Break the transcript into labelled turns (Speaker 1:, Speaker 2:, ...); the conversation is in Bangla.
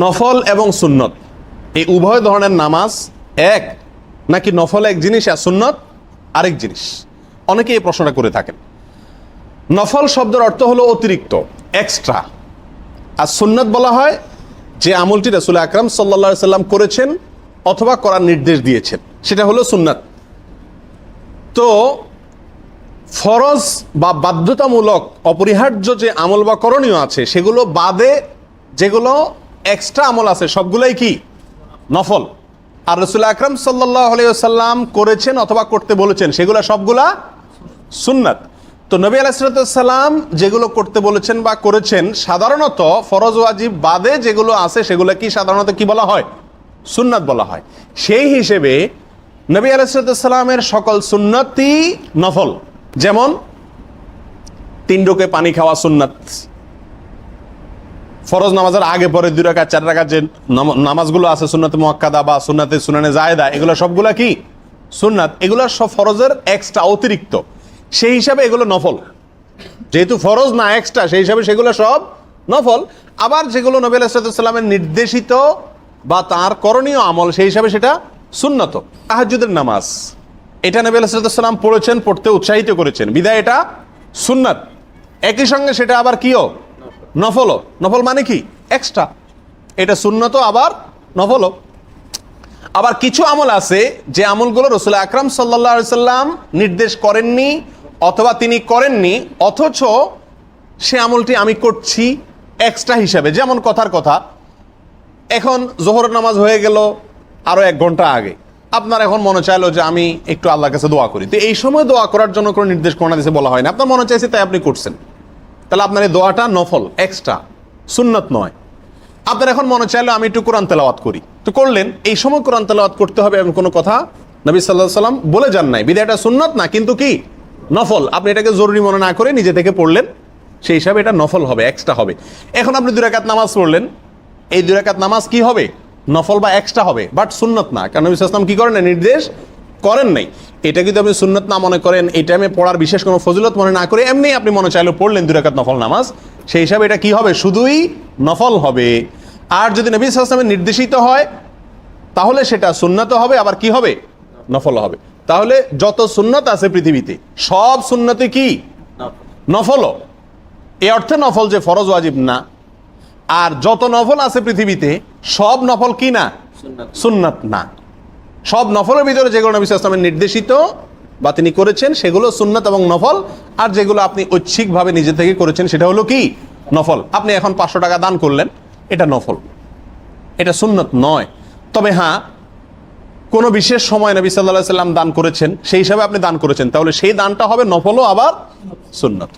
Speaker 1: নফল এবং সুন্নত। এই উভয় ধরনের নামাজ এক, নাকি নফল এক জিনিস আর সুন্নত আরেক জিনিস? অনেকে এই প্রশ্নটা করে থাকেন। নফল শব্দের অর্থ হলো অতিরিক্ত এক্সট্রা আর সুন্নত বলা হয় যে আমলটি রসুল আকরাম সাল্লা সাল্লাম করেছেন অথবা করার নির্দেশ দিয়েছেন। সেটা হলো সুন্নাত। তো ফরজ বা বাধ্যতামূলক, অপরিহার্য যে আমল বা করণীয় আছে, সেগুলো বাদে যেগুলো এক্সট্রা আমল আছে, সবগুলাই কি? নফল। আর রসুল আকরাম সাল্লাম করেছেন অথবা করতে বলেছেন, সেগুলো সবগুলা সুন্নাত। তো নবী আলাইসালাম যেগুলো করতে বলেছেন বা করেছেন, সাধারণত ফরজ ওয়াজিব বাদে যেগুলো আছে, সেগুলো কি সাধারণত কি বলা হয়? সুন্নাত বলা হয়। সেই হিসেবে নবী আলাইসালামের সকল সুন্নতই নফল। যেমন, তিন ডোকে পানি খাওয়া সুন্নাত। ফরজ নামাজের আগে পরে দুই রাকাত, চার রাকাত যে নাম- নামাজগুলো আছে, সুন্নাতে মুয়াক্কাদা বা সুন্নাতে সুনানে জায়দা এগুলো সবগুলা কি? সুন্নাত। এগুলো সব ফরজের এক্সট্রা অতিরিক্ত। সেই হিসাবে এগুলো নফল। যেহেতু ফরজ না এক্সট্রা সেই হিসাবে সেগুলো সব নফল। আবার যেগুলো নবী আলাইসালামের নির্দেশিত বা তার করণীয় আমল, সেই হিসাবে সেটা সুন্নত তাহাজুদের নামাজ। এটা নবী আলাইসালাম পড়েছেন, পড়তে উৎসাহিত করেছেন। বিদায় এটা সুন্নাত। একই সঙ্গে সেটা আবার কিও নফলও নফল মানে কি? এক্সট্রা এটা সুন্নত আবার নফলও। আবার কিছু আমল আছে যে আমলগুলো রসুল আকরাম সাল্লা সাল্লাম নির্দেশ করেননি অথবা তিনি করেননি, অথচ সে আমলটি আমি করছি এক্সট্রা হিসাবে, যেমন কথার কথা, এখন জোহর নামাজ হয়ে গেল আরও এক ঘণ্টা আগে। আপনার এখন মনে চাইলো যে আমি একটু আল্লাহর কাছে দোয়া করি। তো এই সময় দোয়া করার জন্য কোনো নির্দেশ কোরআন দিতে বলা হয় না। আপনার মনে চাইছে তাই আপনি করছেন। তাহলে আপনার এই দোয়াটা নফল এক্সট্রা সুন্নত নয়। আপনার এখন মনে চাইলো আমি একটু কোরআন তেলাওয়াত করি। তো করলেন, এই সময় কোরআন তেলাওয়াত করতে হবে এমন কোনো কথা নবী সাল্লাহ সাল্লাম বলে যান নাই। বিদায়টা সুন্নত না, কিন্তু কি? নফল। আপনি এটাকে জরুরি মনে না করে নিজে থেকে পড়লেন, সেই হিসাবে এটা নফল হবে এক্সট্রা হবে। এখন আপনি দুই রাকাত নামাজ পড়লেন, এই দুই রাকাত নামাজ কি হবে? নফল বা এক্সট্রা হবে বাট সুন্নত না। কারণ নবী সাল্লাম কি করেন নির্দেশ করেন নাই। এটা যদি আপনি সুন্নত না মনে করেন এই টাইমে পড়ার বিশেষ কোনো ফজিলত মনে না করে এমনি আপনি মনে চাইলে পড়লেন দুই রাকাত নফল নামাজ। সেই হিসাবে এটা কি হবে? শুধুই নফল হবে। আর যদি নবী সাল্লামের নির্দেশিত হয় তাহলে সেটা সুন্নত হবে আবার কি হবে? নফল হবে। তাহলে যত সুন্নত আছে পৃথিবীতে সব সুন্নতে কি? নফল এ অর্থে নফল যে ফরজ ওয়াজিব না। আর যত নফল আছে পৃথিবীতে সব নফল কি না? সুন্নাত না। সব নফলের ভিতরে যেগুলো নবী ইসলামের নির্দেশিত বা তিনি করেছেন, সেগুলো সুন্নাত এবং নফল। আর যেগুলো আপনি ঐচ্ছিকভাবে নিজে থেকে করেছেন, সেটা হলো কি? নফল। আপনি এখন পাঁচশো টাকা দান করলেন, এটা নফল। এটা সুন্নত নয়। তবে হ্যাঁ কোনো বিশেষ সময় নবী সাল্লাহ সাল্লাম দান করেছেন, সেই হিসাবে আপনি দান করেছেন। তাহলে সেই দানটা হবে নফলও আবার সুন্নত